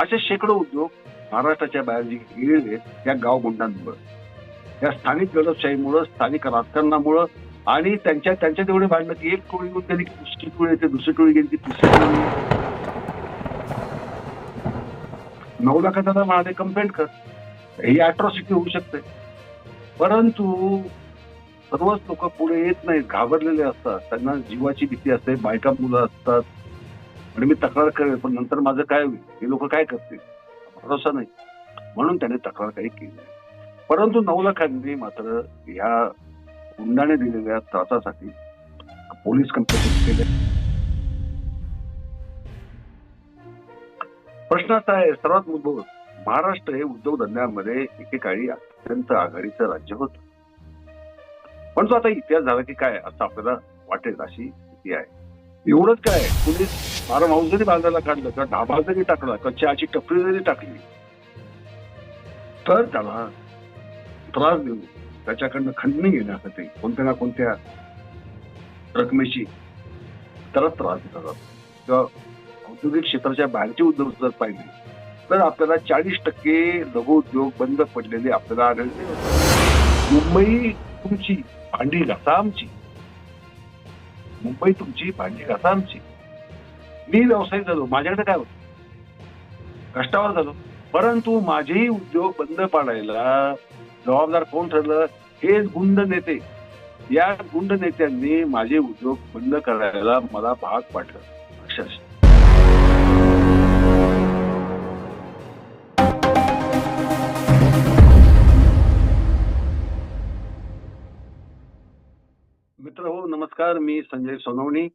असे शेकडो उद्योग महाराष्ट्राच्या बाहेर जे गेलेले या गावगुंडांमुळे. या स्थानिक गडपशाहीमुळं स्थानिक राजकारणामुळं आणि त्यांच्या त्यांच्या तेवढे भांडणं की एक टोळी येऊन त्यांनी दुसरी टोळी येते दुसरी टोळी गेली की तिसरी टोळी नऊ लाखाचा महाडे कंप्लेंट कर. ही अॅट्रॉसिटी होऊ शकते. परंतु सर्वच लोक पुढे येत नाहीत घाबरलेले असतात. त्यांना जीवाची भीती असते बायका मुलं असतात. आणि मी तक्रार करेल पण नंतर माझं काय होईल? हे लोक काय करतील? भरोसा नाही. म्हणून त्याने तक्रार काही केली नाही. परंतु नवलखांनी मात्र ह्या हुंडाने दिलेल्या त्रासासाठी पोलीस कंप्लेंट केले. प्रश्न असा आहे सर्वात मूलभूत महाराष्ट्र हे उद्योगधंद्यांमध्ये एकेकाळी अत्यंत आघाडीचं राज्य होत. पण तो आता इतिहास झाला की काय असं आपल्याला वाटेल अशी स्थिती आहे. एवढंच काय कुणी फार्म हाऊस जरी बांधायला काढलं किंवा ढाबा जरी टाकला किंवा चहाची टपरी जरी टाकली तर त्याला त्रास देऊ. त्याच्याकडनं खंडणी घेण्यासाठी कोणत्या ना कोणत्या रकमेची त्याला त्रास दिला जातो किंवा औद्योगिक क्षेत्राच्या बाहेरचे उद्योग जर पाहिले तर आपल्याला चाळीस टक्के लघु उद्योग बंद पडलेले आपल्याला आढळले. मुंबई तुमची भांडी घासा आमची. मुंबई तुमची भांडी घासा आमची. मी व्यावसायिक झालो. माझ्याकडे काय होतं? कष्टावर झालो. परंतु माझेही उद्योग बंद पाडायला जबाबदार कोण ठरलं? हेच गुंड नेते. या गुंड नेत्यांनी माझे उद्योग बंद करायला मला भाग पाडलं अक्षरशः. मित्र हो नमस्कार. मी संजय सोनवणी.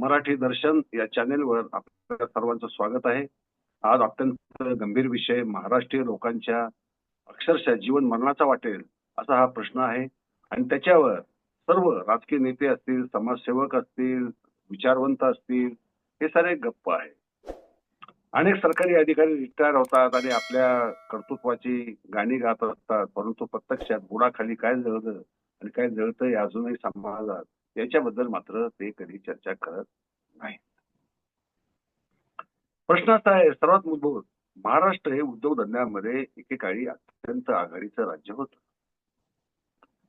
मराठी दर्शन या चॅनेलवर आपल्या सर्वांचं स्वागत आहे. आज अत्यंत गंभीर विषय महाराष्ट्रीय लोकांच्या अक्षरशः जीवन मरणाचा वाटेल असा हा प्रश्न आहे. आणि त्याच्यावर सर्व राजकीय नेते असतील समाजसेवक असतील विचारवंत असतील हे सारे गप्प आहे अनेक सरकारी अधिकारी रिटायर होतात आणि आपल्या कर्तृत्वाची गाणी गात असतात परंतु प्रत्यक्षात बुडाखाली काय जळतं आणि काय जळतं हे अजूनही समाजात याच्याबद्दल मात्र ते कधी चर्चा करत नाही प्रश्न असा आहे सर्वात मूलभूत महाराष्ट्र हे उद्योगधंद्यांमध्ये एकेकाळी अत्यंत आघाडीचं राज्य होत.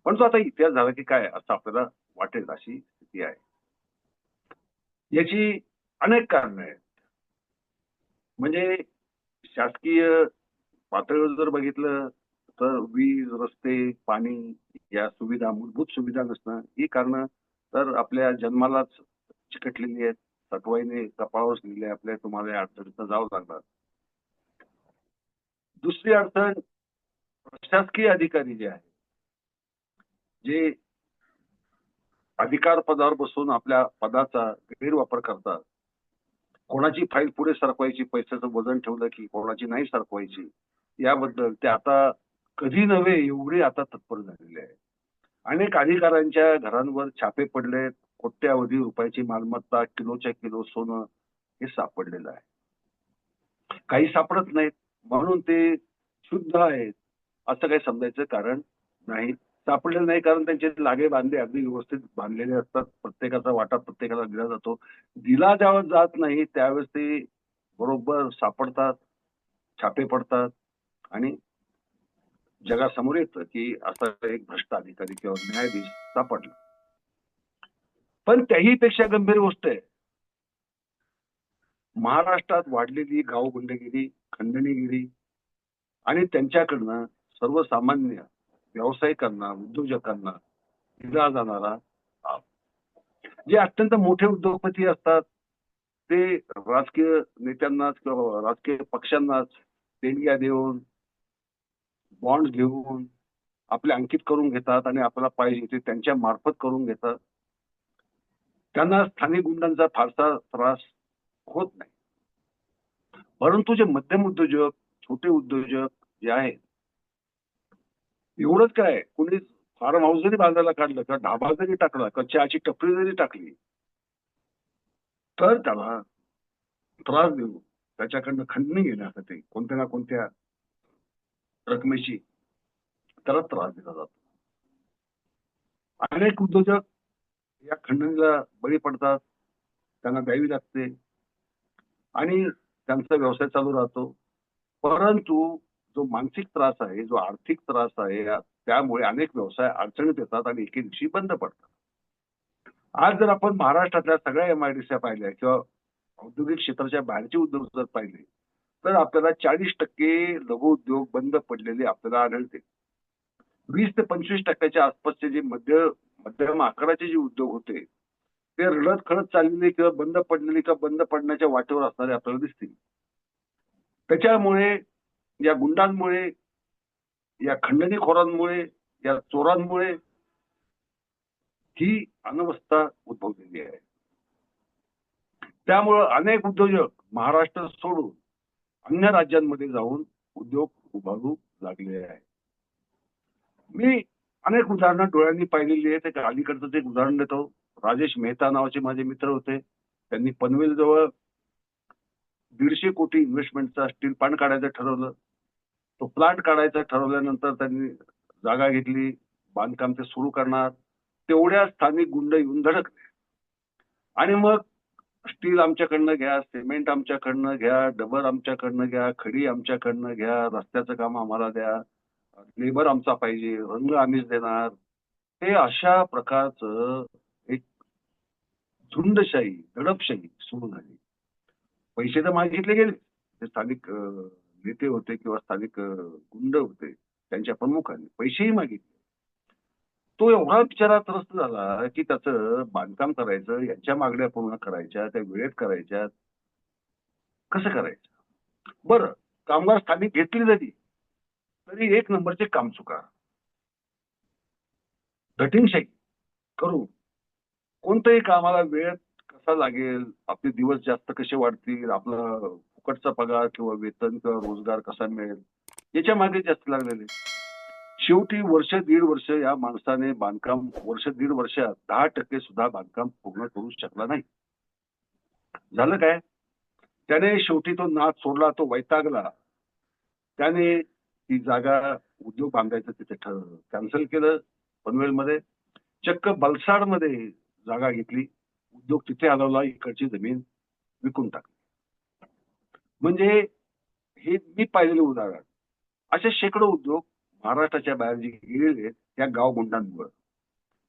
पण तो आता इतिहास झाला की काय असं आपल्याला वाटेल अशी स्थिती आहे. याची अनेक कारणं आहेत. म्हणजे शासकीय पातळीवर जर बघितलं तर वीज रस्ते पाणी या सुविधा मूलभूत सुविधा नसणं ही कारण तर आपल्या जन्मालाच चिकटलेली आहेत. सटवाईने कपाळावर लिहिले आपल्या तुम्हाला या अडचणीतनं जावं लागणार. दुसरी अडचण प्रशासकीय अधिकारी जे आहेत जे अधिकार पदावर बसून आपल्या पदाचा गैरवापर करतात. कोणाची फाईल पुढे सरकवायची पैशाचं वजन ठेवलं की कोणाची नाही सरकवायची याबद्दल ते आता कधी नव्हे एवढे आता तत्पर झालेले आहे अनेक अधिकाऱ्यांच्या घरांवर छापे पडले. कोट्यावधी रुपयाची मालमत्ता किलोच्या किलो सोनं हे सापडलेलं आहे. काही सापडत नाहीत. म्हणून ते शुद्ध आहेत असं काही समजायचं कारण नाही. सापडलेलं नाही कारण त्यांचे लागे बांधे अगदी व्यवस्थित बांधलेले असतात. प्रत्येकाचा वाटा प्रत्येकाला दिला जातो. दिला ज्यावेळेस जात नाही त्यावेळेस ते बरोबर सापडतात छापे पडतात आणि जगासमोर येतं की असा एक भ्रष्ट अधिकारी किंवा न्यायाधीश सापडला. पण त्याही पेक्षा गंभीर गोष्ट आहे. महाराष्ट्रात वाढलेली गाव गुंडगिरी खंडणीगिरी आणि त्यांच्याकडनं सर्वसामान्य व्यावसायिकांना उद्योजकांना दिला जाणारा जे अत्यंत मोठे उद्योगपती असतात ते राजकीय नेत्यांनाच किंवा राजकीय पक्षांनाच देणग्या देऊन बॉन्ड घेऊन आपले अंकित करून घेतात आणि आपल्याला पाहिजे ते त्यांच्या मार्फत करून घेतात. त्यांना स्थानिक गुंडांचा फारसा त्रास होत नाही. परंतु जे मध्यम उद्योजक छोटे उद्योजक जे आहेत एवढंच काय कोणी फार्म हाऊस जरी बांधायला काढलं किंवा ढाबा जरी टाकला किंवा चहाची टपरी जरी टाकली तर त्याला त्रास देऊ त्याच्याकडनं खंडणी घेण्यासाठी कोणत्या ना कोणत्या रकमेची त्याला त्रास दिला जातो. अनेक उद्योजक या खंडणीला बळी पडतात. त्यांना द्यावी लागते. आणि त्यांचा व्यवसाय चालू राहतो. परंतु जो मानसिक त्रास आहे जो आर्थिक त्रास आहे त्यामुळे अनेक व्यवसाय अडचणीत येतात आणि एके दिवशी बंद पडतात. आज जर आपण महाराष्ट्रातल्या सगळ्या एमआयडीसी पाहिल्या किंवा औद्योगिक क्षेत्राच्या बाहेरचे उद्योग जर पाहिले तर आपल्याला चाळीस टक्के लघुउद्योग बंद पडलेले आपल्याला आढळते. वीस ते पंचवीस टक्क्याच्या आसपासचे जे मध्य मध्यम आकाराचे जे उद्योग होते ते रडत खडत चाललेले किंवा बंद पडलेले किंवा बंद पडण्याच्या वाटेवर असणारे आपल्याला दिसतील. त्याच्यामुळे या गुंडांमुळे या खंडणीखोरांमुळे या चोरांमुळे ही अनवस्था उद्भवलेली आहे. त्यामुळं अनेक उद्योजक महाराष्ट्र सोडून अन्य राज्यांमध्ये जाऊन उद्योग उभारू लागले आहे. मी अनेक उदाहरणं डोळ्यांनी पाहिलेली आहेत. एक अलीकडचं एक उदाहरण देतो राजेश मेहता नावाचे माझे मित्र होते. त्यांनी पनवेल जवळ दीडशे कोटी इन्व्हेस्टमेंटचा स्टील प्लांट काढायचं ठरवलं. तो प्लांट काढायचा ठरवल्यानंतर त्यांनी जागा घेतली बांधकाम ते सुरू करणार. तेवढ्या स्थानिक गुंड येऊन धडकले. आणि मग स्टील आमच्याकडनं घ्या सिमेंट आमच्याकडनं घ्या डबर आमच्याकडनं घ्या खडी आमच्याकडनं घ्या रस्त्याचं काम आम्हाला द्या लेबर आमचा पाहिजे रंग आम्हीच देणार. हे अशा प्रकारचं एक झुंडशाही दडपशाही सुरू झाली. पैसे तर मागितले गेले. ते स्थानिक नेते होते किंवा स्थानिक गुंड होते त्यांच्या प्रमुखांनी पैसेही मागितले. तो एवढा बिचारा त्रस्त झाला की त्याचं बांधकाम करायचं यांच्या मागण्या पूर्ण करायच्या त्या वेळेत करायच्या. कसं करायचं? बरं कामगार स्थानिक घेतली जरी तरी एक नंबरचे काम चुका. धटिंगशाही करू. कोणतंही कामाला वेळ कसा लागेल आपले दिवस जास्त कसे वाढतील आपला फुकटचा पगार किंवा वेतन किंवा रोजगार कसा मिळेल याच्या मागे जास्त लागलेले. शेवटी वर्ष दीड वर्ष या माणसाने बांधकाम वर्ष दीड वर्षात दहा टक्के सुद्धा बांधकाम पूर्ण करू शकला नाही. झालं काय? त्याने शेवटी तो नाद सोडला तो वैतागला. त्याने ती जागा उद्योग बांधायचं तिथे कॅन्सल केलं पनवेलमध्ये. चक्क बलसाडमध्ये जागा घेतली. उद्योग तिथे हलवला इकडची जमीन विकून टाकली. म्हणजे हे मी पाहिलेलं उदाहरण. असे शेकडो उद्योग महाराष्ट्राच्या बाहेर जे गेलेले त्या गावगुंडांमुळं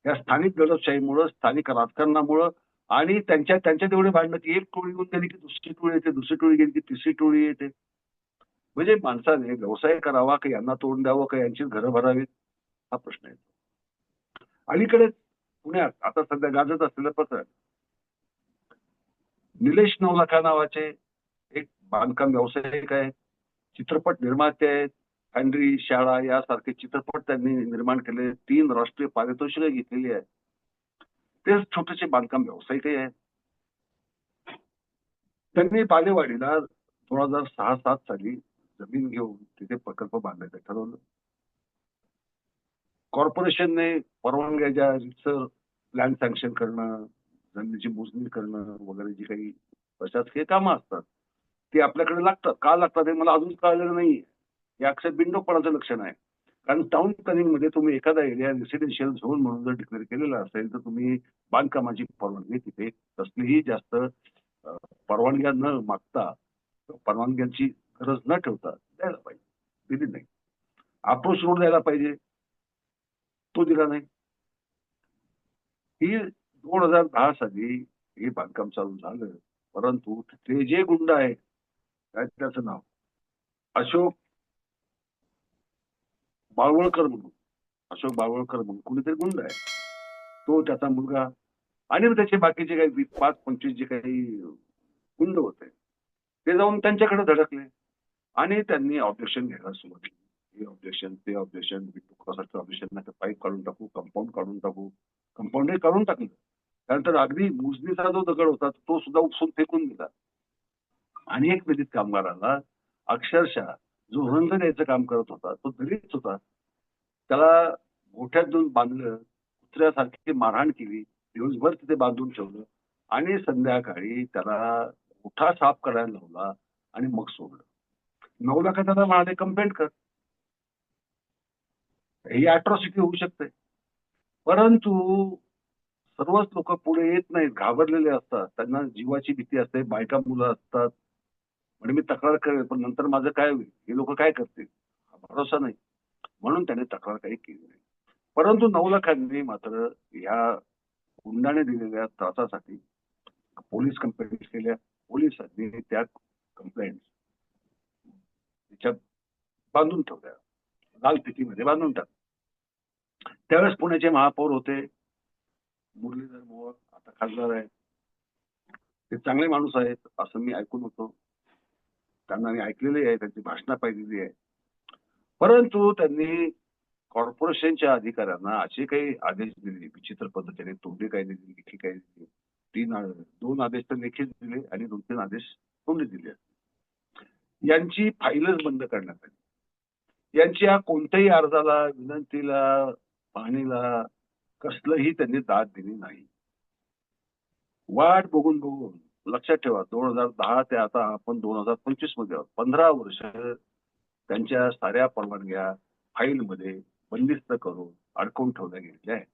या स्थानिक दडपशाहीमुळं स्थानिक राजकारणामुळं आणि त्यांच्या त्यांच्या तेवढे भांडणं की एक टोळी येऊन गेली की दुसरी टोळी येते दुसरी टोळी गेली की तिसरी टोळी येते. म्हणजे माणसाने व्यवसाय करावा का यांना तोंड द्यावं का यांची घरं भरावीत? हा प्रश्न आहे अलीकडे पुण्यात आता सध्या गाजत असलेलं पत्र निलेश नवलाखा नावाचे एक बांधकाम व्यावसायिक आहे चित्रपट निर्माते आहेत फॅन्ड्री शाळा यासारखे चित्रपट त्यांनी निर्माण केले. तीन राष्ट्रीय पारितोषिक घेतलेली आहेत. ते छोटेसे बांधकाम व्यावसायिकही आहेत. त्यांनी बालेवाडीला दोन हजार सहा सात साली जमीन घेऊन तिथे प्रकल्प बांधायचा ठरवलं. कॉर्पोरेशनने परवानग्याच्या रितसर लँड सँक्शन करणं जमिनीची मोजणी करणं वगैरे जी काही प्रशासकीय कामं असतात ती आपल्याकडे लागतात. का लागतात हे मला अजून कळलेलं नाही हे अक्षर बिंडोपणाचं लक्षण आहे. कारण टाउन प्लॅनिंगमध्ये तुम्ही एखादा एरिया रेसिडेन्शियल झोन म्हणून जर डिक्लेअर केलेला असेल तर तुम्ही बांधकामाची परवानगी तिथे कसलीही जास्त परवानग्या न मागता परवानग्यांची गरज न ठेवता द्यायला पाहिजे. दिली नाही. अप्रोच रोड द्यायला पाहिजे. तो दिला नाही. ही दोन हजार दहा साली हे बांधकाम चालू झालं. परंतु तिथे जे गुंड आहे काय त्याचं नाव? अशोक बाळवळकर म्हणून अशोक बाळवळकर म्हणून कुणीतरी गुंड आहे. तो त्याचा मुलगा आणि त्याचे बाकीचे काही वीस पाच पंचवीस जे काही गुंड होते ते जाऊन त्यांच्याकडे धडकले. आणि त्यांनी ऑब्जेक्शन घ्यायला सुरुवात केली. हे ऑब्जेक्शन ते ऑब्जेक्शन ऑब्जेक्शन नाही पाईप काढून टाकू कंपाऊंड काढून टाकू. कंपाऊंड हे काढून टाकलं. त्यानंतर अगदी मुजनीचा जो दगड होता तो सुद्धा उपसून फेकून दिला. आणि एक विदित कामगाराला अक्षरशः जो रंग द्यायचं काम करत होता तो दलित होता त्याला मोठ्यात बांधलं कुत्र्यासारखी मारहाण केली दिवसभर तिथे बांधून ठेवलं आणि संध्याकाळी त्याला गोठा साफ करायला लावला आणि मग सोडलं. नऊ लाखा त्याला म्हणाले कंप्लेंट कर. ही अॅट्रॉसिटी होऊ शकते. परंतु सर्वच लोक पुढे येत नाहीत घाबरलेले असतात त्यांना जीवाची भीती असते बायका मुलं असतात म्हणजे मी तक्रार करेल पण नंतर माझं काय होईल? हे लोक काय करतील? भरोसा नाही. म्हणून त्याने तक्रार काही केली नाही. परंतु नऊ लाखांनी मात्र या गुंडाने दिलेल्या त्रासासाठी पोलीस कंप्लेंट केल्या. पोलिसांनी त्या कंप्लेंट त्याच्यात बांधून ठेवल्या. लाल फितीमध्ये बांधून टाक त्यावेळेस पुण्याचे महापौर होते. मुरलीधर मोहोळ आता खासदार आहेत. ते चांगले माणूस आहेत असं मी ऐकून होतो. त्यांना मी ऐकलेली आहे त्यांची भाषणं पाहिलेली आहे. परंतु त्यांनी कॉर्पोरेशनच्या अधिकाऱ्यांना असे काही आदेश दिले विचित्र पद्धतीने तोंडी काय दिली लिखी काय दिली. तीन दोन आदेश तर लिखित दिले आणि दोन तीन आदेश तोंडी दिले यांची फाईलच बंद करण्यात आली. यांच्या कोणत्याही अर्जाला विनंतीला पाहणीला कसलंही त्यांनी दाद दिली नाही. वाट बघून बघून लक्षात ठेवा दोन हजार दहा ते आता आपण दोन हजार पंचवीसमध्ये आहोत. पंधरा वर्ष त्यांच्या साऱ्या परवानग्या फाईलमध्ये बंदिस्त करून अडकवून ठेवल्या गेलेल्या आहे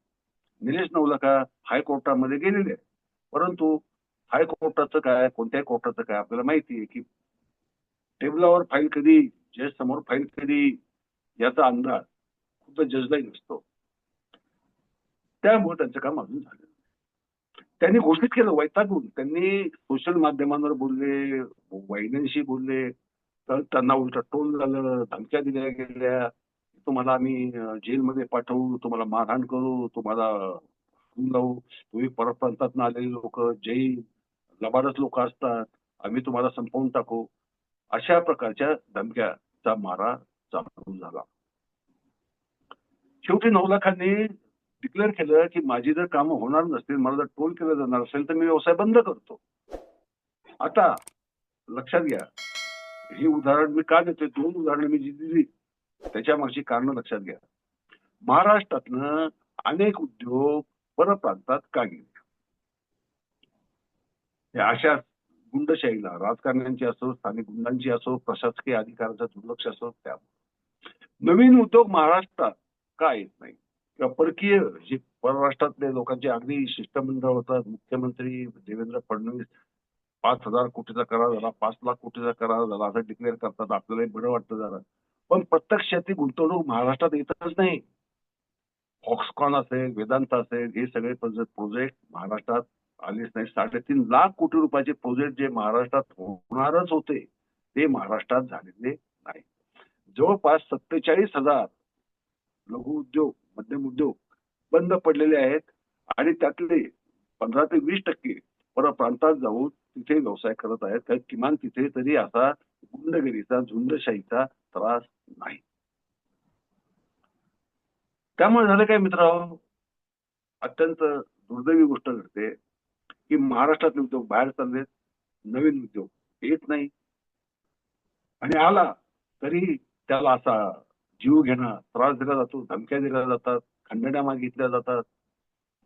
निलेश नवलखा हायकोर्टामध्ये गेलेले आहे परंतु हायकोर्टाचं काय कोणत्याही कोर्टाचं काय आपल्याला माहिती आहे की टेबलावर फाईल कधी जज समोर फाईल कधी याचा अंदाज खुद्द जजलाही नसतो. त्यामुळे त्यांचं काम अजून झालं त्यांनी घोषित केलं वैतागून. त्यांनी सोशल माध्यमांवर बोलले वैद्यांशी बोलले तर त्यांना उलट टोल झालं धमक्या दिल्या गेल्या. तुम्हाला आम्ही जेलमध्ये पाठवू तुम्हाला मारहाण करू तुम्हाला हाकून लावू तुम्ही परप्रांतात आलेले लोक जैन लबाडच लोक असतात. आम्ही तुम्हाला संपवून टाकू. अशा प्रकारच्या धमक्याचा मारा चालू झाला. शेवटी नवलाखांनी डिक्लेअर केलं की माझी जर कामं होणार नसतील मला जर टोल केलं जाणार असेल तर मी व्यवसाय बंद करतो. आता लक्षात घ्या हे उदाहरण मी का देतोय? दोन उदाहरणं मी जी दिली त्याच्या मागची कारणं लक्षात घ्या. महाराष्ट्रातनं अनेक उद्योग परप्रांतात का गेले? अशा गुंडशाहीला राजकारण्यांची असो स्थानिक गुंडांची असो प्रशासकीय अधिकाराचं दुर्लक्ष असो त्या नवीन उद्योग महाराष्ट्रात का येत नाही? किंवा परकीय जे परराष्ट्रातले लोकांचे अगदी शिष्टमंडळ होतात मुख्यमंत्री देवेंद्र फडणवीस पाच हजार कोटीचा करार झाला पाच लाख कोटीचा करार झाला असं डिक्लेअर करतात. आपल्यालाही बरं वाटतं जरा. पण प्रत्यक्षात ती गुंतवणूक महाराष्ट्रात येतच नाही. फॉक्सकॉन असेल वेदांत असेल हे सगळे प्रोजेक्ट महाराष्ट्रात आलेच नाही साडेतीन लाख कोटी रुपयाचे प्रोजेक्ट जे महाराष्ट्रात होणारच होते ते महाराष्ट्रात झालेले नाही जवळपास सत्तेचाळीस हजार लघु उद्योग मध्यम उद्योग बंद पडलेले आहेत आणि त्यातले पंधरा ते वीस टक्के परप्रांतात जाऊन तिथे व्यवसाय करत आहेत. तर किमान तिथे तरी असा गुंडगिरीचा झुंडशाहीचा त्रास नाही. त्यामुळे झालं काय मित्रांनो? अत्यंत दुर्दैवी गोष्ट घडते की महाराष्ट्रातले उद्योग बाहेर चाललेत नवीन उद्योग येत नाही. आणि आला तरी त्याला असा जीव घेणं त्रास दिला जातो धमक्या दिल्या जातात खंडण्या मागितल्या जातात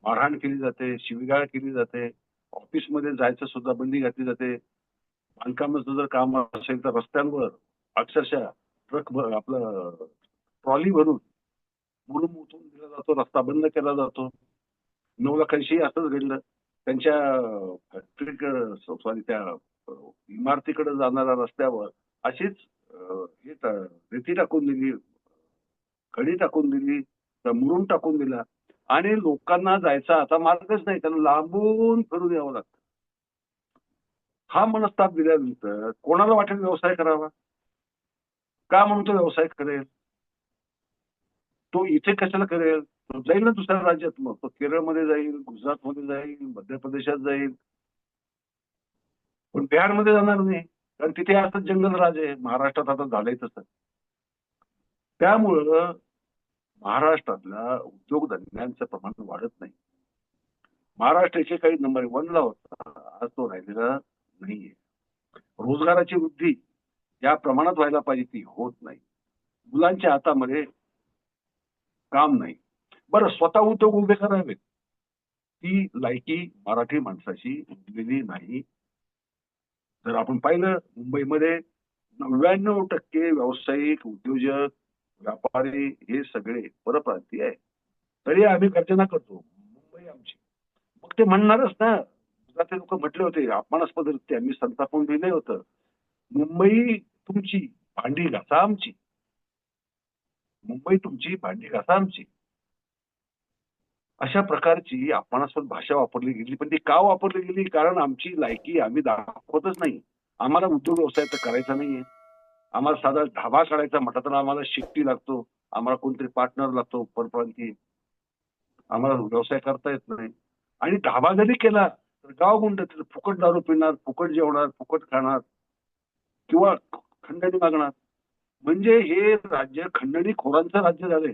मारहाण केली जाते शिवीगाळ केली जाते ऑफिसमध्ये जायचं सुद्धा बंदी घातली जाते. बांधकामाचं जर काम असेल तर रस्त्यांवर अक्षरशः ट्रक आपलं ट्रॉली भरून मुलूम उठून दिला जातो रस्ता बंद केला जातो. नऊ लाखांशी असंच घडलं. त्यांच्या फॅक्टरी सॉरी त्या इमारतीकडे जाणाऱ्या रस्त्यावर अशीच हे रेती टाकून दिली खडी टाकून दिली मुरून टाकून दिला. आणि लोकांना जायचा आता मार्गच नाही त्यांना लांबून फिरून यावं लागतं. हा मनस्ताप दिल्यानंतर कोणाला वाटेल व्यवसाय करावा? का म्हणून तो व्यवसाय करेल? तो इथे कशाला करेल? तो जाईल ना दुसऱ्या राज्यात मग. तो केरळमध्ये जाईल गुजरातमध्ये जाईल मध्य प्रदेशात जाईल. पण बिहारमध्ये जाणार नाही. कारण तिथे आता जंगल राज आहे. महाराष्ट्रात आता झालंय तसं. त्यामुळं महाराष्ट्रातल्या उद्योगधंद्यांचं प्रमाण वाढत नाही. महाराष्ट्राचे काही नंबर वनला होता आज तो राहिलेला नाहीये. रोजगाराची वृद्धी या प्रमाणात व्हायला पाहिजे ती होत नाही. मुलांच्या हातामध्ये काम नाही. बरं स्वतः उद्योग उभे करावेत. ती लायकी मराठी माणसाशी उरलेली नाही. जर आपण पाहिलं मुंबईमध्ये नव्याण्णव टक्के व्यावसायिक उद्योजक व्यापारी हे सगळे परप्रांतीय आहे तरी आम्ही गर्जना करतो मुंबई आमची. मग ते म्हणणारच ना ते लोक म्हटले होते अपमानास्पद रित्या मी संतापून लिहिले होतं. मुंबई तुमची भांडी घासा आमची. मुंबई तुमची भांडी घासा आमची. अशा प्रकारची अपमानास्पद भाषा वापरली गेली पण ती का वापरली गेली? कारण आमची लायकी आम्ही दाखवतच नाही. आम्हाला उद्योग व्यवसाय तर करायचा नाहीये. आम्हाला साधा ढाबा काढायचा म्हटलं तर आम्हाला शिट्टी लागतो आम्हाला कोणतरी पार्टनर लागतो परप्रांती. आम्हाला व्यवसाय करता येत नाही. आणि धाबा जरी केला तर गाव गुंड फुकट दारू पिणार फुकट जेवणार फुकट खाणार किंवा खंडणी मागणार. म्हणजे हे राज्य खंडणी खोरांचं राज्य झालंय.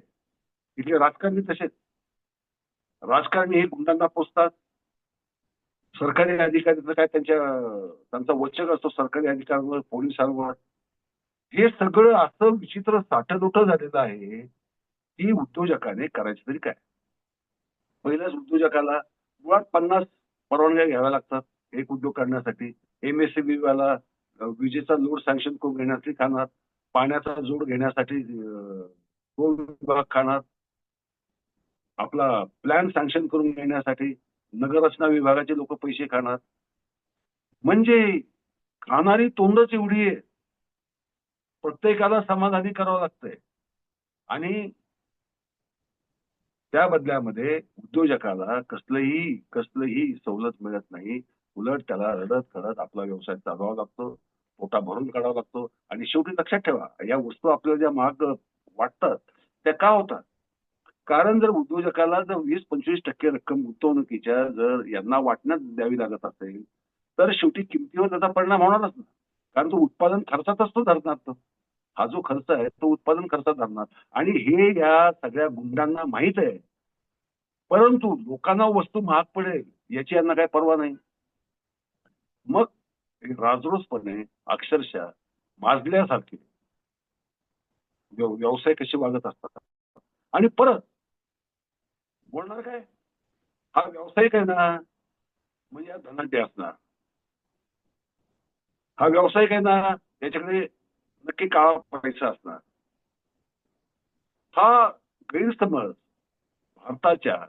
इथले राजकारणी तसेच. राजकारणी हे गुंडांना पोचतात सरकारी अधिकाऱ्याचं काय त्यांच्या त्यांचा वचक असतो सरकारी अधिकाऱ्यांवर पोलिसांवर हे सगळं असं विचित्र साठदोठ झालेलं आहे की उद्योजकाने करायचं तरी काय? पहिल्याच उद्योजकाला मुळात पन्नास परवानग्या घ्याव्या लागतात एक उद्योग करण्यासाठी. एमएससीबी वाला विजेचा लोड सँक्शन करून घेण्यासाठी खाणार? पाण्याचा जोड घेण्यासाठी विभाग खाणार? आपला प्लॅन सँक्शन करून घेण्यासाठी नगररचना विभागाचे लोक पैसे खाणार. म्हणजे खाणारी तोंडच एवढी आहे. प्रत्येकाला समाधानी करावं लागतंय. आणि त्या बदल्यामध्ये उद्योजकाला कसलंही कसलंही सवलत मिळत नाही. उलट त्याला रडत खडत आपला व्यवसाय चालवावा लागतो पोटा भरून काढावा लागतो. आणि शेवटी लक्षात ठेवा या वस्तू आपल्याला ज्या महाग वाटतात त्या का होतात? कारण जर उद्योजकाला जर वीस पंचवीस टक्के रक्कम गुंतवणुकीच्या जर यांना वाटण्यात द्यावी लागत असेल तर शेवटी किमतीवर त्याचा परिणाम होणारच ना. कारण तो उत्पादन खर्चातच तो धरणार तो हा जो खर्च आहे तो उत्पादन खर्चात धरणार. आणि हे या सगळ्या गुंडांना माहीत आहे. परंतु लोकांना वस्तू महाग पडेल याची यांना काय पर्वा नाही. मग हे राजरोसपणे अक्षरशः माजल्यासारखे व्यवसाय कसे वागत असतात? आणि परत बोलणार काय? हा व्यावसायिक आहे ना? म्हणजे हा धनाढ्य असणार. हा व्यावसायिक आहे ना याच्याकडे नक्की काळा पैसा असणार. हा गैरसमज भारताच्या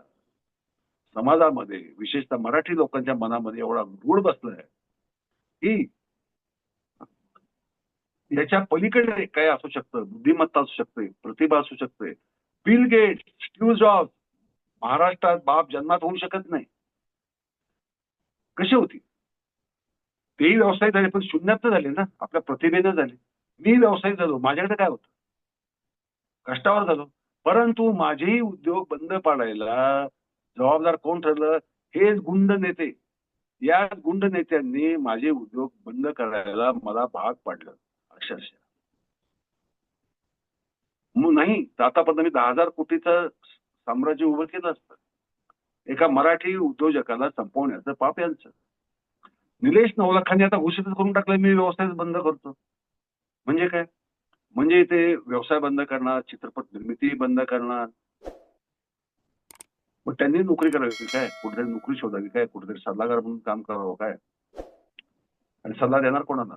समाजामध्ये विशेषतः मराठी लोकांच्या मनामध्ये एवढा रूढ बसलाय की याच्या पलीकडे काय असू शकतं बुद्धिमत्ता असू शकते प्रतिभा असू शकते. बिल गेट स्टीव्ह जॉब महाराष्ट्रात बाप जन्मात होऊ शकत नाही. कशी होती? तेही व्यवसाय झाले पण शून्यात तर झाले ना आपल्या प्रतिभेनं झाले. मी व्यावसायिक झालो माझ्याकडे काय होतं? कष्टावर झालो. परंतु माझेही उद्योग बंद पाडायला जबाबदार कोण ठरलं? हेच गुंड नेते. या गुंड नेत्यांनी माझे उद्योग बंद करायला मला भाग पाडलं अक्षरशः. मग नाही आतापर्यंत मी दहा हजार कोटीचं साम्राज्य उभं केलं असतं. एका मराठी उद्योजकाला संपवण्याचं पाप यांचं. निलेश नवलखांनी आता घोषितच करून टाकलं मी व्यवसाय बंद करतो. म्हणजे काय? म्हणजे ते व्यवसाय बंद करणार चित्रपट निर्मिती बंद करणार. मग त्यांनी नोकरी करावी काय? कुठेतरी नोकरी शोधावी काय? कुठेतरी सल्लागार म्हणून काम करावं काय? आणि सल्ला देणार कोणाला?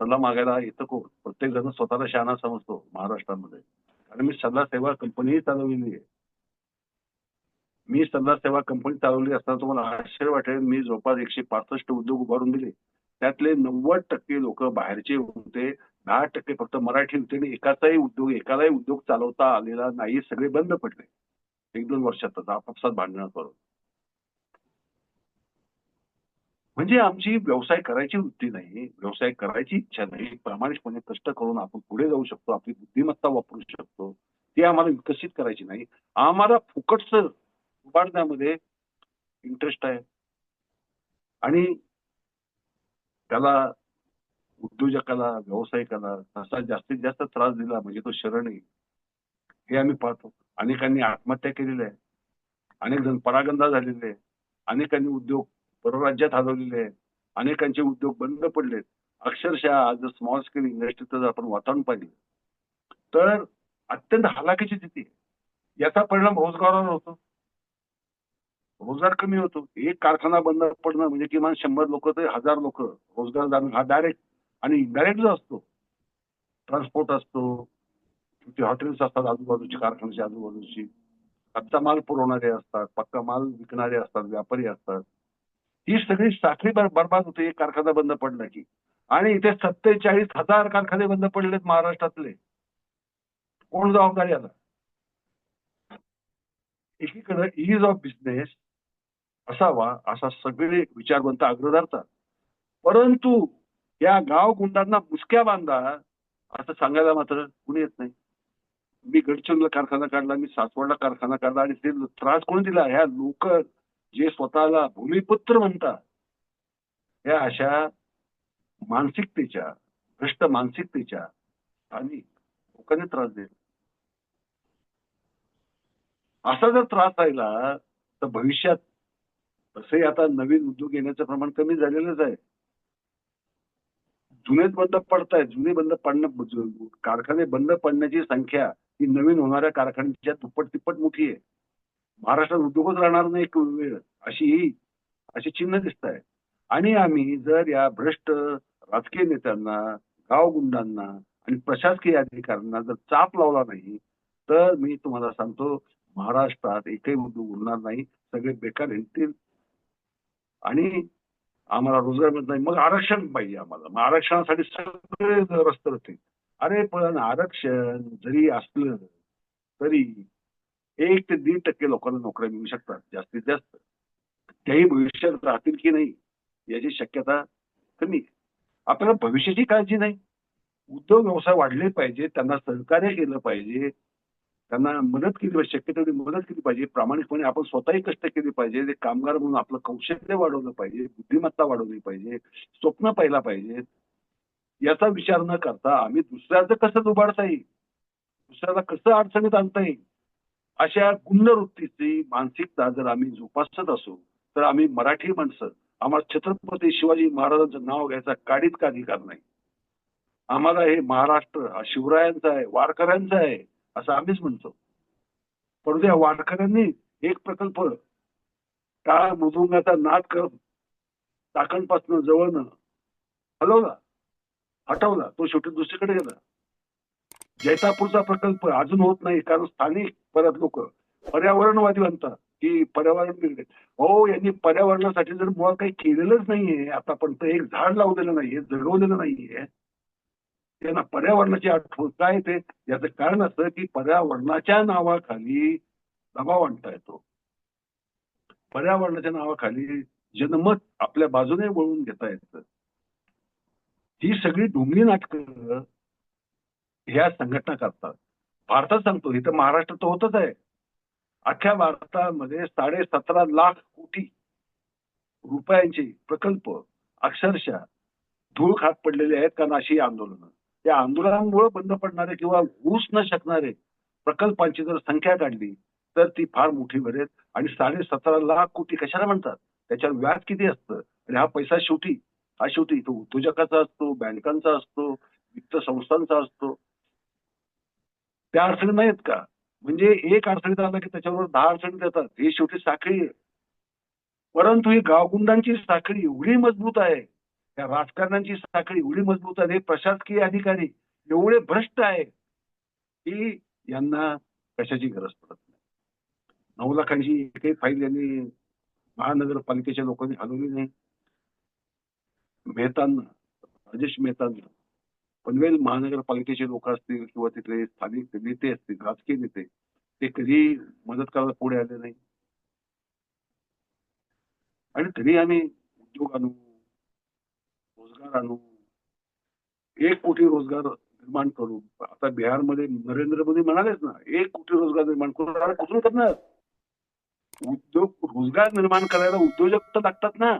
सल्ला मागायला येतं कोण? प्रत्येक जण स्वतःला शहाणा समजतो महाराष्ट्रामध्ये. आणि मी सल्ला सेवा कंपनीही चालवलेली आहे. मी सल्ला सेवा कंपनी चालवली असताना तुम्हाला आश्चर्य वाटेल. मी जवळपास एकशे पासष्ट उद्योग उभारून दिले. त्यातले नव्वद टक्के लोक बाहेरचे होते. दहा टक्के फक्त मराठी होते आणि एकाचाही उद्योग एकालाही उद्योग चालवता आलेला नाही. सगळे बंद पडले. एक दोन वर्षातच आपापसात भांडण करून. म्हणजे आमची व्यवसाय करायची वृत्ती नाही. व्यवसाय करायची इच्छा नाही. प्रामाणिकपणे कष्ट करून आपण पुढे जाऊ शकतो. आपली बुद्धिमत्ता वापरू शकतो. ती आम्हाला विकसित करायची नाही. आम्हाला फुकटचं उभारण्यामध्ये इंटरेस्ट आहे. आणि त्याला उद्योजकाला व्यावसायिकाला तसा जास्तीत जास्त त्रास दिला म्हणजे तो शरण येईल हे आम्ही पाहतो. अनेकांनी आत्महत्या केलेल्या आहे. अनेक जण परागंदा झालेले आहे. अनेकांनी उद्योग परराज्यात हलवलेले आहेत अनेकांचे उद्योग बंद पडलेत अक्षरशः आज स्मॉल स्केल इंडस्ट्रीचं जर आपण वातावरण पाहिलं. तर अत्यंत हलाखीची स्थिती याचा परिणाम रोजगारावर होतो. रोजगार कमी होतो. एक कारखाना बंद पडणं म्हणजे किमान शंभर लोक ते हजार लोक रोजगार जाणं हा डायरेक्ट आणि इनडायरेक्ट जो असतो ट्रान्सपोर्ट असतो छोटी हॉटेल्स असतात आजूबाजूची कारखान्याची आजूबाजूची. कच्चा माल पुरवणारे असतात पक्का माल विकणारे असतात व्यापारी असतात. ही सगळी साखळी बरबाद होते. एक कारखाना बंद पडला की. आणि इथे सत्तेचाळीस हजार कारखाने बंद पडलेत महाराष्ट्रातले. कोण जबाबदारी आता? एकीकडे इज ऑफ बिझनेस असावा असा सगळे विचारवंत आग्रह धरतात. परंतु या गाव गुंडांना मुसक्या बांधा असं सांगायला मात्र कुणी येत नाही. मी गडचिरोलीला कारखाना काढला मी सासवडला कारखाना काढला आणि ते त्रास कोणी दिला? ह्या लोक जे स्वतःला भूमिपुत्र म्हणतात ह्या अशा मानसिकतेच्या भ्रष्ट मानसिकतेच्या आणि लोकांनी त्रास दिला. असा जर त्रास राहिला तर भविष्यात तसे आता नवीन उद्योग येण्याचं प्रमाण कमी झालेलंच आहे. जुनेच बंद पडत आहेत जुने बंद पडणं कारखाने बंद पडण्याची संख्या ही नवीन होणाऱ्या कारखान्यांच्या दुप्पट तिप्पट मोठी आहे. महाराष्ट्रात उद्योगच राहणार नाही एक वेळ. अशी ही अशी चिन्ह दिसत आहे. आणि आम्ही जर या भ्रष्ट राजकीय नेत्यांना गावगुंडांना आणि प्रशासकीय अधिकाऱ्यांना जर चाप लावला नाही तर मी तुम्हाला सांगतो महाराष्ट्रात एकही उद्योग उरणार नाही. सगळे बेकार हिंडतील आणि आम्हाला रोजगार मिळत नाही. मग आरक्षण पाहिजे आम्हाला. मग आरक्षणासाठी सगळे रस्ते होते अरे पण आरक्षण जरी असलं तरी एक ते दीड टक्के लोकांना नोकऱ्या मिळू शकतात. जास्तीत जास्त. त्याही भविष्यात राहतील की नाही याची शक्यता कमी आपल्याला भविष्याची काळजी नाही. उद्योग व्यवसाय वाढले पाहिजे. त्यांना सहकार्य केलं पाहिजे. त्यांना मदत केली पाहिजे शक्य तेवढी मदत केली पाहिजे. प्रामाणिकपणे आपण स्वतःही कष्ट केले पाहिजे. ते कामगार म्हणून आपलं कौशल्य वाढवलं पाहिजे बुद्धिमत्ता वाढवली पाहिजे स्वप्न पाहिला पाहिजे याचा विचार न करता आम्ही दुसऱ्याचं कसं दुबाडता येईल? दुसऱ्याला कसं अडचणीत आणता येईल? अशा गुणवृत्तीची मानसिकता जर आम्ही जोपासत असू तर आम्ही मराठी माणसं आम्हाला छत्रपती शिवाजी महाराजांचं नाव घ्यायचा काडीत का अधिकार नाही? आम्हाला हे महाराष्ट्र हा शिवरायांचा आहे वारकऱ्यांचा आहे असं आम्हीच म्हणतो. परंतु या वारकऱ्यांनी एक प्रकल्प टाळ मृदुंगाचा नाद करत चाकणपासून जवळनं हलवला हटवला तो शेवटी दुसरीकडे गेला. जैतापूरचा प्रकल्प अजून होत नाही कारण स्थानिक परत लोक पर्यावरणवादी म्हणतात की पर्यावरण बिघडेल हो यांनी पर्यावरणासाठी जर मुळात काही केलेलंच नाहीये आतापर्यंत एक झाड लावलेलं नाहीये जगवलेलं नाहीये. त्यांना पर्यावरणाची आठवण काय ते याचं कारण असं की पर्यावरणाच्या नावाखाली दबाव आणता येतो. पर्यावरणाच्या नावाखाली जनमत आपल्या बाजूने वळून घेता येतं. ही सगळी डुंगली नाटकं ह्या संघटना करतात. भारतात सांगतो इथं महाराष्ट्र तर होतच आहे. अख्ख्या भारतामध्ये साडे सतरा लाख कोटी रुपयांचे प्रकल्प अक्षरशः धूळ खात पडलेले आहेत कारण अशी आंदोलनं? त्या आंदोलनामुळे बंद पडणारे किंवा घुस न शकणारे प्रकल्पांची जर संख्या काढली तर ती फार मोठी भरेल आणि साडे सतरा लाख कोटी कशाला म्हणतात? त्याच्यावर व्याज किती असतं? आणि हा पैसा शेवटी हा शेवटी तो उद्योजकाचा असतो बँकांचा असतो वित्त संस्थांचा असतो. त्या अडचणी नाहीत का? म्हणजे एक अडचणीत आला की त्याच्यावर दहा अडचणी देतात. ही शेवटी साखळी आहे. परंतु ही गावगुंडांची साखळी एवढी मजबूत आहे त्या राजकारण्यांची साखळी एवढी मजबूत आहे हे प्रशासकीय अधिकारी एवढे भ्रष्ट आहे की यांना कशाची गरज पडत नाही. नऊ लाखांची एकही फाईल यांनी महानगरपालिकेच्या लोकांनी हलवली नाही. मेहतांना राजेश मेहतांना पनवेल महानगरपालिकेचे लोक असतील किंवा तिथले स्थानिक नेते असतील राजकीय नेते ते कधी मदत करायला पुढे आले नाही. आणि तरी आम्ही उद्योग आणू रोजगार आणू एक कोटी रोजगार निर्माण करू. आता बिहारमध्ये नरेंद्र मोदी म्हणालेच ना एक कोटी रोजगार निर्माण करू. अरे कुठून करणार उद्योग रोजगार निर्माण करायला उद्योजक तर लागतात ना.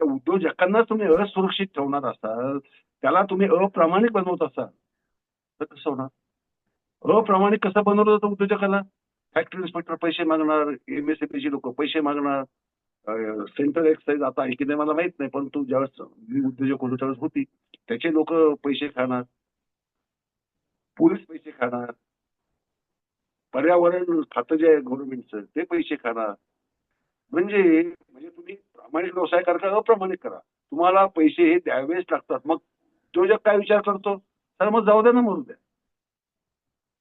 त्या उद्योजकांना तुम्ही असुरक्षित ठेवणार असाल त्याला तुम्ही अप्रामाणिक बनवत असाल तर कसं होणार? अप्रामाणिक कसं बनवलं जातं उद्योजकाला? फॅक्टरी इन्स्पेक्टर पैसे मागणार एमएसएपीची लोक पैसे मागणार. सेंट्रल एक्साईज आता आहे की नाही मला माहीत नाही पण तू ज्यावेळेस मी उद्योजक होतो त्यावेळेस होती. त्याचे लोक पैसे खाणार पोलीस पैसे खाणार पर्यावरण खातं जे आहे गव्हर्नमेंटचं ते पैसे खाणार. म्हणजे म्हणजे तुम्ही प्रामाणिक व्यवसाय करता अप्रामाणिक करा. तुम्हाला पैसे हे द्यावेच लागतात. मग उद्योजक काय विचार करतो? तर मग जाऊ द्या ना म्हणून द्या.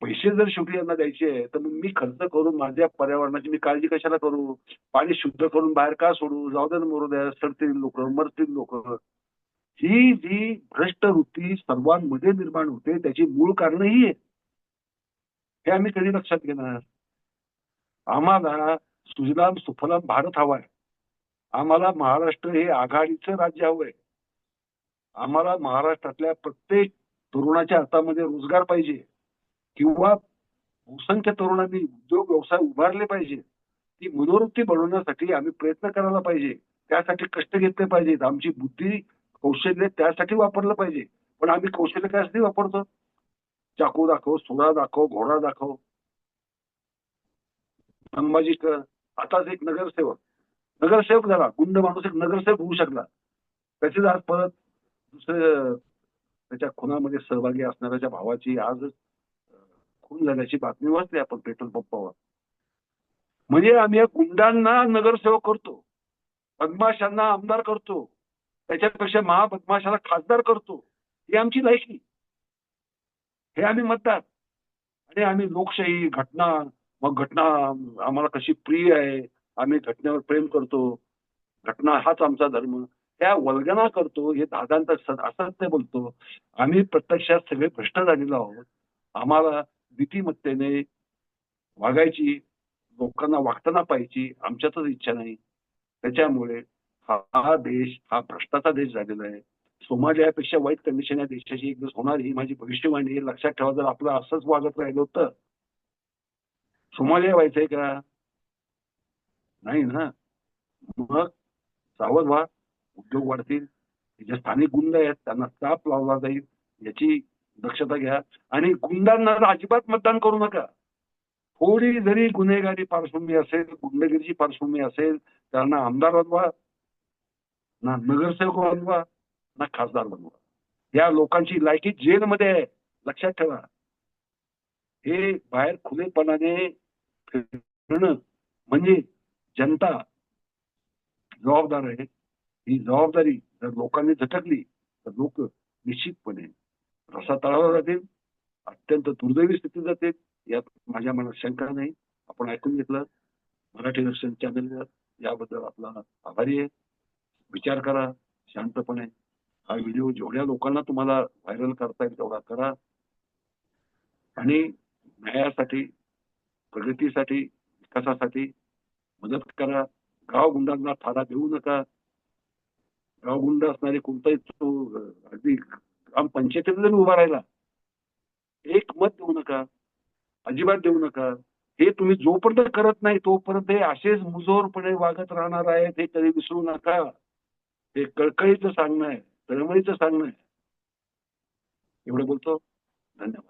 पैसे जर शेवटी यांना द्यायचे तर मग मी खर्च करून माझ्या पर्यावरणाची मी काळजी कशाला करू? पाणी शुद्ध करून बाहेर का सोडू? जाऊ द्या मरू द्या सडतील लोक मरतील लोक. ही जी भ्रष्ट वृत्ती सर्वांमध्ये निर्माण होते त्याची मूळ कारण ही आहे हे आम्ही कधी लक्षात घेणार? आम्हाला सुजलाम सुफलाम भारत हवाय आम्हाला महाराष्ट्र हे आघाडीचं राज्य हवंय आम्हाला महाराष्ट्रातल्या प्रत्येक तरुणाच्या हातामध्ये रोजगार पाहिजे. किंवा बहुसंख्य तरुणांनी उद्योग व्यवसाय उभारले पाहिजे ती मनोवृत्ती बनवण्यासाठी आम्ही प्रयत्न करायला पाहिजे. त्यासाठी कष्ट घेतले पाहिजेत. आमची बुद्धी कौशल्य त्यासाठी वापरलं पाहिजे. पण आम्ही कौशल्य त्यासाठी वापरतो? चाकू दाखव सुरा दाखव घोडा दाखव. संभाजी आताच एक नगरसेवक. नगरसेवक झाला. गुंड माणूस एक नगरसेवक होऊ शकला. त्याचे आज परत दुसरे त्याच्या खुनामध्ये सहभागी असणाऱ्याच्या भावाची आज खून झाल्याची बातमी वाचली आपण पेट्रोल पंपावर. म्हणजे आम्ही या गुंडांना नगरसेवक करतो बदमाशांना आमदार करतो त्याच्यापेक्षा महाबदमाशाला खासदार करतो ही आमची लायकी. हे आम्ही म्हणतात. आणि आम्ही लोकशाही घटना मग घटना आम्हाला कशी प्रिय आहे आम्ही घटनेवर प्रेम करतो. घटना हाच आमचा धर्म. त्या वल्गना करतो हे दादांत असंच ते बोलतो. आम्ही प्रत्यक्षात सगळे भ्रष्ट झालेलो आहोत. आम्हाला नीतिमत्तेने वागायची लोकांना वागताना पाहिजे आमच्यातच इच्छा नाही. त्याच्यामुळे हा हा देश हा भ्रष्टाचा देश झालेला आहे. सोमालियापेक्षा वाईट कंडिशन या देशाची एक दिवस होणार ही माझी भविष्यवाणी आहे. लक्षात ठेवा जर आपलं असंच वागत राहिलं तर. सोमालिया व्हायचंय का? नाही ना. मग सावध व्हा. उद्योग वाढतील. जे स्थानिक गुंड आहेत त्यांना ताप लावला जाईल. याची दक्षता घ्या. आणि गुंडांना अजिबात मतदान करू नका. थोडी जरी गुन्हेगारी पार्श्वभूमी असेल गुंडगिरीची पार्श्वभूमी असेल त्यांना आमदार बनवा ना नगरसेवक बनवा ना खासदार बनवा. या लोकांची लायकी जेलमध्ये आहे. लक्षात ठेवा. हे बाहेर खुलेपणाने फिरणं म्हणजे जनता जबाबदार आहे. ही जबाबदारी जर लोकांनी झटकली तर लोक निश्चितपणे रसा तळाला जातील अत्यंत दुर्दैवी स्थितीत जातील यात माझ्या मनात शंका नाही. आपण ऐकून घेतलं. मराठी दर्शन चॅनल याबद्दल आपला आभारी आहे. विचार करा शांतपणे. हा व्हिडिओ जेवढ्या लोकांना तुम्हाला व्हायरल करता येईल तेवढा करा. आणि न्यायासाठी प्रगतीसाठी विकासासाठी मदत करा. गाव गुंडांना देऊ नका. गाव गुंड असणारे कोणताही तो अगदी पंचायतीत जर उभा राहिला एक मत देऊ नका अजिबात देऊ नका. हे तुम्ही जोपर्यंत करत नाही तोपर्यंत हे असेच मुजोरपणे वागत राहणार आहेत हे कधी विसरू नका. हे कळकळीचं सांगणं आहे तळमळीचं सांगणं आहे. एवढं बोलतो. धन्यवाद.